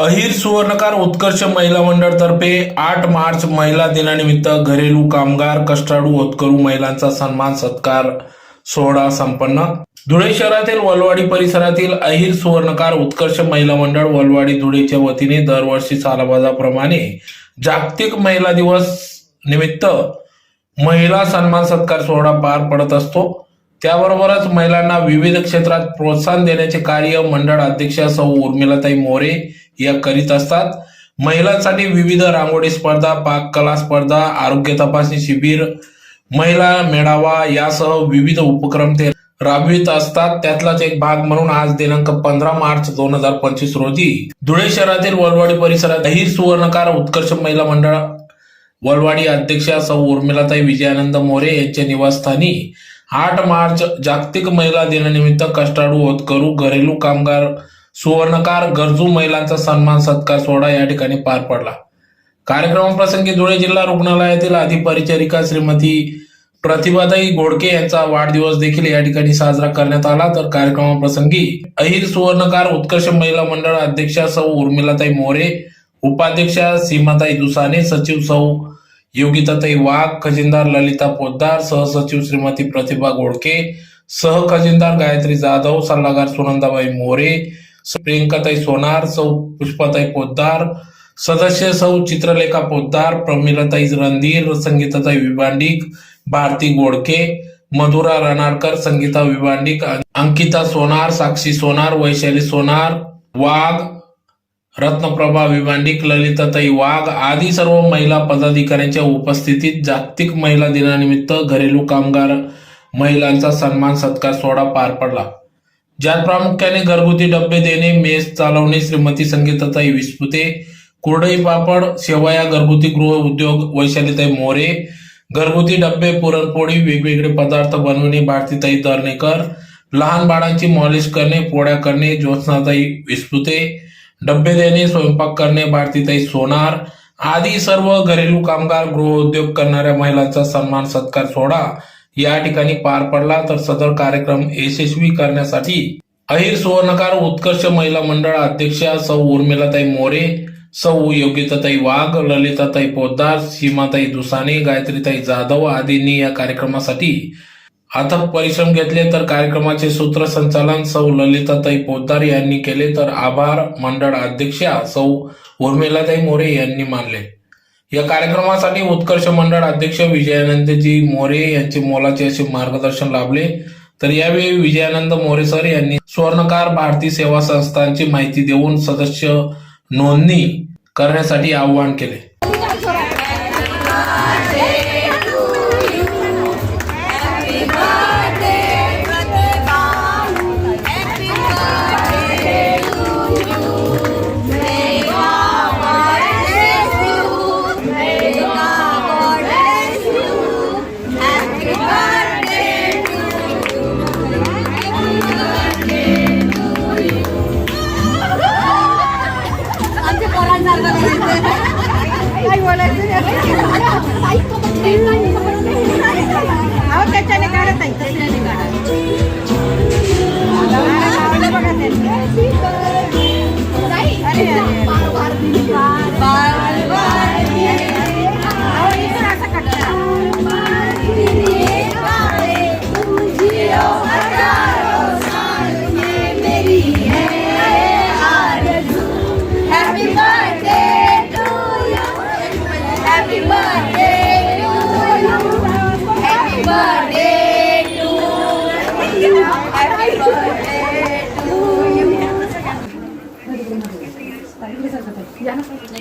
अहिर सुवर्णकार उत्कर्ष महिला मंडळ तर्फे आठ मार्च महिला दिनानिमित्त घरेलू कामगार कष्टाळू होतकरू महिलांचा सन्मान सत्कार सोहळा संपन्न. धुळे शहरातील वलवाडी परिसरातील अहिर सुवर्णकार उत्कर्ष महिला मंडळ वलवाडी धुळेच्या वतीने दरवर्षी सालाबाजाप्रमाणे जागतिक महिला दिवस निमित्त महिला सन्मान सत्कार सोहळा पार पडत असतो. त्याबरोबरच महिलांना विविध क्षेत्रात प्रोत्साहन देण्याचे कार्य मंडळ अध्यक्षा सौ उर्मिलाताई मोरे या करीत असतात. महिलांसाठी विविध रांगोळी स्पर्धा पाककला स्पर्धा आरोग्य तपासणी शिबिर महिला मेळावा यासह विविध उपक्रम ते राबवित असतात. त्यातलाच एक भाग म्हणून आज दिनांक पंधरा मार्च दोन हजार पंचवीस रोजी धुळे शहरातील वलवाडी परिसरात ही सुवर्णकार उत्कर्ष महिला मंडळ वलवाडी अध्यक्षा सौ उर्मिलाताई विजयानंद मोरे यांच्या निवासस्थानी आठ मार्च जागतिक महिला दिनानिमित्त कष्टाळू होतकरू घरेलू कामगार सुवर्णकार गरजू महिलांचा सन्मान सत्कार सोहळा या ठिकाणी पार पडला. कार्यक्रमाप्रसंगी धुळे जिल्हा रुग्णालयातील अधिपरिचारिका श्रीमती प्रतिभाताई घोडके यांचा वाढदिवस देखील या ठिकाणी साजरा करण्यात आला. तर कार्यक्रमाप्रसंगी अहिर सुवर्णकार उत्कर्ष महिला मंडळ अध्यक्षा सौ उर्मिलाताई मोरे उपाध्यक्षा सीमाताई दुसाने सचिव सौ योगिताताई वाघ खजिनदार ललिता पोद्दार सहसचिव श्रीमती प्रतिभा घोडके सह खजिनदार गायत्री जाधव सल्लागार सुनंदाबाई मोरे प्रियंकाताई सोनार सौ पुष्पाताई पोद्दार सदस्य सौ चित्रलेखा पोद्दार प्रमिलाताई रणधीर संगीताताई विभांडिक भारती गोडके मधुरा रनाडकर संगीता विभांडिक अंकिता सोनार साक्षी सोनार वैशाली सोनार वाघ रत्नप्रभा विभांडिक ललिताताई वाघ आदी सर्व महिला पदाधिकाऱ्यांच्या उपस्थितीत जागतिक महिला दिनानिमित्त घरेलू कामगार महिलांचा सन्मान सत्कार सोहळा पार पडला. ज्यात प्रामुख्याने घरगुती डबे देणे मेस चालवणे श्रीमती संगीताताई विस्पुते कुरडई पापड शेवया घरगुती गृह उद्योग वैशालीताई मोरे घरगुती डबे पुरणपोळी वेगवेगळे पदार्थ बनवणे भारतीताई दर्णेकर लहान बाळांची मॉलिश करणे पोळ्या करणे ज्योत्स्नाताई विस्पुते डबे देणे स्वयंपाक करणे भारतीताई सोनार आदी सर्व घरेलू कामगार गृहउद्योग करणाऱ्या महिलांचा सन्मान सत्कार सोहळा या ठिकाणी पार पडला तर सदर कार्यक्रम यशस्वी करण्यासाठी अहिर सुवर्णकार उत्कर्ष महिला मंडळ अध्यक्षा सौ उर्मिलाताई मोरे सौ योगिताताई वाघ ललिताताई पोद्दार सीमाताई दुसाने गायत्रीताई जाधव आदींनी या कार्यक्रमासाठी अथक परिश्रम घेतले. तर कार्यक्रमाचे सूत्रसंचालन सौ ललिताताई पोद्दार यांनी केले. तर आभार मंडळ अध्यक्षा सौ उर्मिलाताई मोरे यांनी मानले. या कार्यक्रमासाठी उत्कर्ष मंडळ अध्यक्ष विजयानंदजी मोरे यांचे मोलाचे असे मार्गदर्शन लाभले. तर यावेळी विजयानंद मोरे सर यांनी स्वर्णकार भारती सेवा संस्थांची माहिती देऊन सदस्य नोंदणी करण्यासाठी आवाहन केले. wala sila. Awat ka siya nagkarat ay. Ano ba kasi? Ano yan?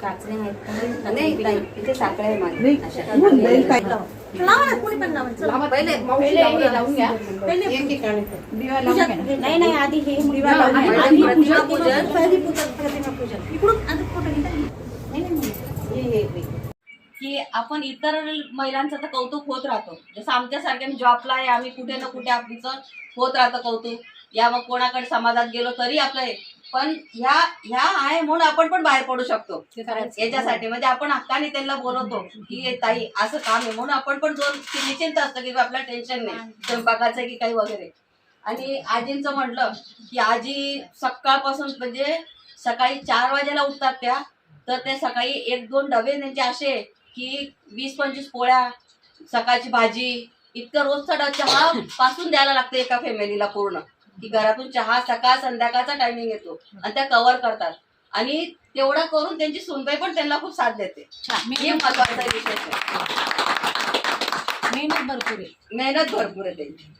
काचरे आहेत का? नाही ताई, इथे साखळ्या आहे माझ्या. अशा. लावा ना कोणी पण लावा चला. पहिले पहिले हे लावून घ्या पूजा- नाही नाही आधी हे दिवा हा, लावून आधी घ्या. आधी प्रतिमा पूजा पूजन. पहिली पूजा प्रतिमा पूजन इकडून आधी फोटो घेता नाही नाही नाही. हे हे हे. की आपण इतर महिलांचं तर कौतुक होत राहतो जसं आमच्यासारख्या जॉबला आहे आम्ही कुठे ना कुठे आपलीचं होत राहतं कौतुक या मग कोणाकडे समाजात गेलो तरी आपलं हे पण ह्या ह्या आहे म्हणून आपण पण बाहेर पडू शकतो. याच्यासाठी म्हणजे आपण हक्काने त्यांना बोलवतो की हे ताई असं काम आहे म्हणून आपण पण दोन निश्चिंत असतं की आपल्याला टेन्शन नाही स्वयंपाकाचं की काही वगैरे. आणि आजींचं म्हटलं की आजी सकाळपासून म्हणजे सकाळी चार वाजेला उठतात त्या तर ते सकाळी एक दोन डबे त्यांचे असे की वीस पंचवीस पोळ्या सकाळची भाजी इतकं रोजचा चहा पासून द्यायला लागतं एका फॅमिलीला पूर्ण. की घरातून चहा सकाळ संध्याकाळचा टायमिंग येतो. आणि त्या कव्हर करतात. आणि तेवढं करून त्यांची सुनबाई पण त्यांना खूप साथ देते. हे महत्त्वाचा आहे. मेहनत भरपूर आहे. मेहनत भरपूर आहे त्यांची.